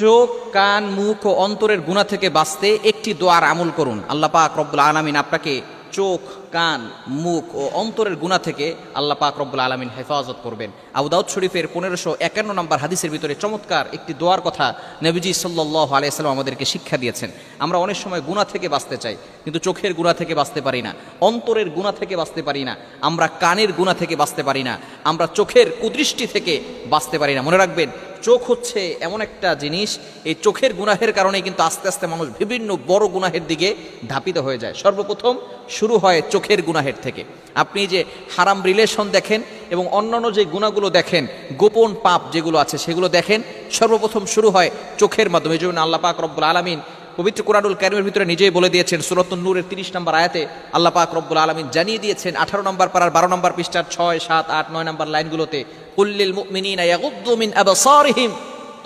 চোখ, কান, মুখ ও অন্তরের গুণা থেকে বাঁচতে একটি দোয়ার আমল করুন। আল্লাহ পাক রব্বুল আলমিন আপনাকে চোখ, কান, মুখ ও অন্তরের গুণা থেকে আল্লাহ পাক রব্বুল আলমিন হেফাজত করবেন। আবু দাউদ শরীফের পনেরোশো একান্ন নম্বর হাদিসের ভিতরে চমৎকার একটি দোয়ার কথা নবীজি সাল্লাহ আলাইসাল্লাম আমাদেরকে শিক্ষা দিয়েছেন। আমরা অনেক সময় গুণা থেকে বাঁচতে চাই, কিন্তু চোখের গুণা থেকে বাঁচতে পারি না, অন্তরের গুণা থেকে বাঁচতে পারি না, আমরা কানের গুণা থেকে বাঁচতে পারি না, আমরা চোখের কুদৃষ্টি থেকে বাঁচতে পারি না। মনে রাখবেন চোখ হচ্ছে এমন একটা জিনিস, এই চোখের গুনাহের কারণে কিন্তু আস্তে আস্তে মানুষ বিভিন্ন বড় গুনাহের দিকে ধাপিত হয়ে যায়। সর্বপ্রথম শুরু হয় চোখের গুনাহের থেকে। আপনি যে হারাম রিলেশন দেখেন এবং অন্যান্য যে গুণাগুলো দেখেন, গোপন পাপ যেগুলো আছে সেগুলো দেখেন, সর্বপ্রথম শুরু হয় চোখের মাধ্যমে। যেমন আল্লাপাক রব্বুল আলমিন পবিত্র কোরআনুল কারিমের ভিতরে নিজেই বলে দিয়েছেন সুরতুল নূরের তিরিশ নম্বর আয়াতে আল্লাহ পাক রব্বুল আলমিন জানিয়ে দিয়েছেন, আঠারো নম্বর পাড়ার বারো নম্বর পৃষ্ঠার ছয়, সাত, আট, নয় নম্বর লাইনগুলোতে কুল্লিল মিন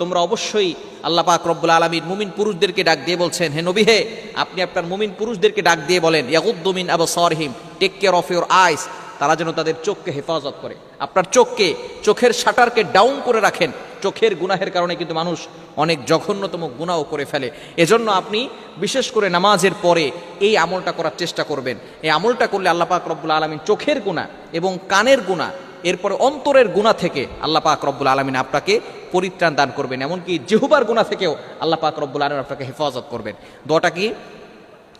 তোমরা অবশ্যই আল্লাহ পাক রব্বুল আলমিন মুমিন পুরুষদেরকে ডাক দিয়ে বলছেন, হে নবী হে, আপনি আপনার মুমিন পুরুষদেরকে ডাক দিয়ে বলেন, ইয়াগুদ্দু মিন আবসারিহিম। Take care of your eyes তারা যেন তাদের চোখকে হেফাজত করে। আপনার চোখকে, চোখের শাটারকে ডাউন করে রাখেন। চোখের গুনাহের কারণে কিন্তু মানুষ অনেক জঘন্যতম গুণাও করে ফেলে। এজন্য আপনি বিশেষ করে নামাজের পরে এই আমলটা করার চেষ্টা করবেন। এই আমলটা করলে আল্লাহ পাক রব্বুল আলমিন চোখের গুণা এবং কানের গুণা এরপরে অন্তরের গুণা থেকে আল্লাহ পাক রব্বুল আলমিন আপনাকে পরিত্রাণ দান করবেন। এমনকি জেহুবার গুণা থেকেও আল্লাহ পাক রব্বুল আলমিন আপনাকে হেফাজত করবেন। দোয়াটা কি?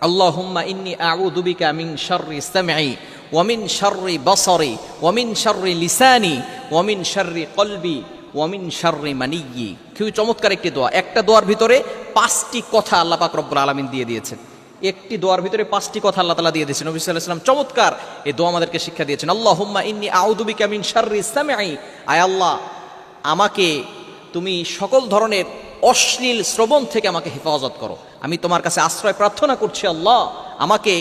আল্লাহুম্মা ইন্নি আউযু বিকা মিন শাররি সামঈ। ওয়া মিন শাররি বাসারি ওয়া মিন শাররি লিসানি ওয়া মিন শাররি কলবি ওয়া মিন শাররি মানিয়্যি খুবই চমৎকার একটি দোয়া। একটা দোয়ার ভিতরে পাঁচটি কথা আল্লাহ পাক রব্বুল আলামিন দিয়ে দিয়েছেন। একটি দোয়ার ভিতরে পাঁচটি কথা আল্লাহ তালা দিয়ে দিয়েছেন। নবী সাল্লাম চমৎকার এই দোয়া আমাদেরকে শিক্ষা দিয়েছেন। আল্লাহ হুম্মা ইন্নি আউযু বিকা মিন শাররি সামঈ। আয় আল্লাহ, আমাকে তুমি সকল ধরনের অশ্লীল শ্রবণ থেকে আমাকে হেফাজত করো। আমি তোমার কাছে আশ্রয় প্রার্থনা করছি আল্লাহ, আমাকে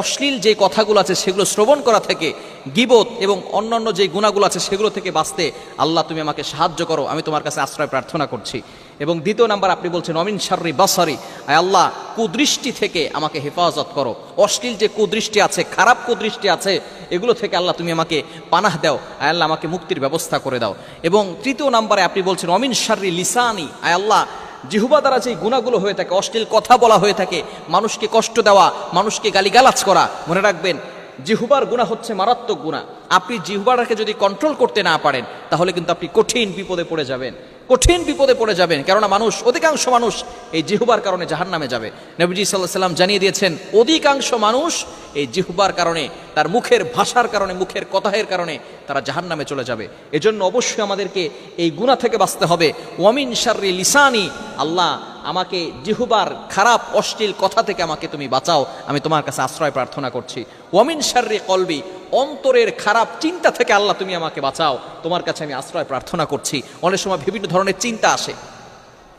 অশ্লীল যে কথাগুলো আছে সেগুলো শ্রবণ করা থেকে গিবত এবং অন্যান্য যে গুণাগুলো আছে সেগুলো থেকে বাঁচতে আল্লাহ তুমি আমাকে সাহায্য করো, আমি তোমার কাছে আশ্রয় প্রার্থনা করছি। এবং দ্বিতীয় নাম্বার আপনি বলছেন, অমিন শার্রি বাসারি আয় আল্লাহ, কুদৃষ্টি থেকে আমাকে হেফাজত করো। অশ্লীল যে কুদৃষ্টি আছে, খারাপ কুদৃষ্টি আছে, এগুলো থেকে আল্লাহ তুমি আমাকে পানাহ দাও, আয় আল্লাহ আমাকে মুক্তির ব্যবস্থা করে দাও। এবং তৃতীয় নাম্বারে আপনি বলছেন, অমিন শার্রি লিসানি আয় আল্লাহ জিহুবা দ্বারা যেই গুণাগুলো হয়ে থাকে, অশ্লীল কথা বলা হয়ে থাকে, মানুষকে কষ্ট দেওয়া, মানুষকে গালিগালাজ করা, মনে রাখবেন, জিহুবার গুণা হচ্ছে মারাত্মক গুণা। আপনি জিহুবাটাকে যদি কন্ট্রোল করতে না পারেন, তাহলে কিন্তু আপনি কঠিন বিপদে পড়ে যাবেন। কঠিন বিপদে পড়ে যাবেন। কেননা মানুষ, অধিকাংশ মানুষ এই জিহুবার কারণে জাহান নামে যাবে। নবীজি সাল্লাহ সাল্লাম জানিয়ে দিয়েছেন, অধিকাংশ মানুষ এই জিহুবার কারণে, তার মুখের ভাষার কারণে, মুখের কথাহের কারণে তারা জাহান নামে চলে যাবে। এজন্য অবশ্যই আমাদেরকে এই গুণা থেকে বাঁচতে হবে। ওয়ামিন শার্রি লিসানি, আল্লাহ আমাকে জিহুবার খারাপ, অশ্লীল কথা থেকে আমাকে তুমি বাঁচাও। আমি তোমার কাছে আশ্রয় প্রার্থনা করছি। ওয়ামিন শার্রি কলবি অন্তরের খারাপ চিন্তা থেকে আল্লাহ তুমি আমাকে বাঁচাও। তোমার কাছে আমি আশ্রয় প্রার্থনা করছি। অনেক সময় বিভিন্ন ধরনের চিন্তা আসে।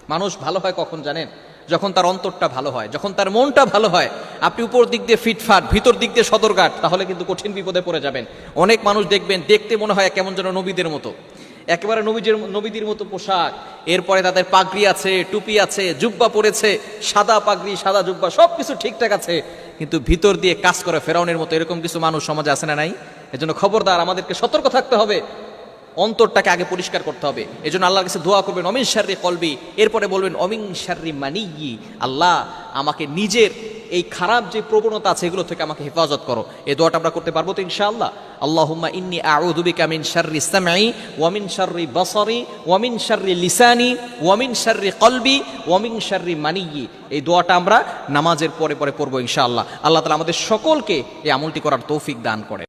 মানুষ ভালো হয় কখন জানেন? যখন তার অন্তরটা ভালো হয়, যখন তার মনটা ভালো হয়, আপনি উপর দিক দিয়ে ফিটফাট, ভিতর দিক দিয়ে সদরঘাট, তাহলে কিন্তু কঠিন বিপদে পড়ে যাবেন। অনেক মানুষ দেখবেন, দেখতে মনে হয় কেমন যেন নবীদের মতো। একেবারে নবীজের নবীদের মতো পোশাক। এরপরে তাদের পাগড়ি আছে, টুপি আছে, জুব্বা পরেছে, সাদা পাগড়ি, সাদা জুব্বা সব কিছু ঠিকঠাক আছে। কিন্তু ভিতর দিয়ে কাজ করে ফেরাউনের মতো এরকম কিছু মানুষ সমাজে আসে না নাই? এজন্য খবরদার আমাদেরকে সতর্ক থাকতে হবে, অন্তরটাকে আগে পরিষ্কার করতে হবে। এই জন্য আল্লাহর কাছে দোয়া করবেন, অমিন শার্রি কলবি। এরপরে বলবেন, অমিন শার্রি মানিয়ি আল্লাহ আমাকে নিজের এই খারাপ যে প্রবণতা আছে এগুলো থেকে আমাকে হেফাজত করো। এই দোয়াটা আমরা করতে পারব তো ইনশাআল্লাহ। আল্লাহুম্মা ইন্নি আউযু বিকা মিন শাররি সামঈ ওয়া মিন শাররি বাসারি শাররি লিসানি ওয়ামিন শাররি কলবি ওয়া মিন শাররি মানিয়ি এই দোয়াটা আমরা নামাজের পরে পরে পড়ব ইনশাআল্লাহ। আল্লাহ তাআলা আমাদের সকলকে এই আমলটি করার তৌফিক দান করে।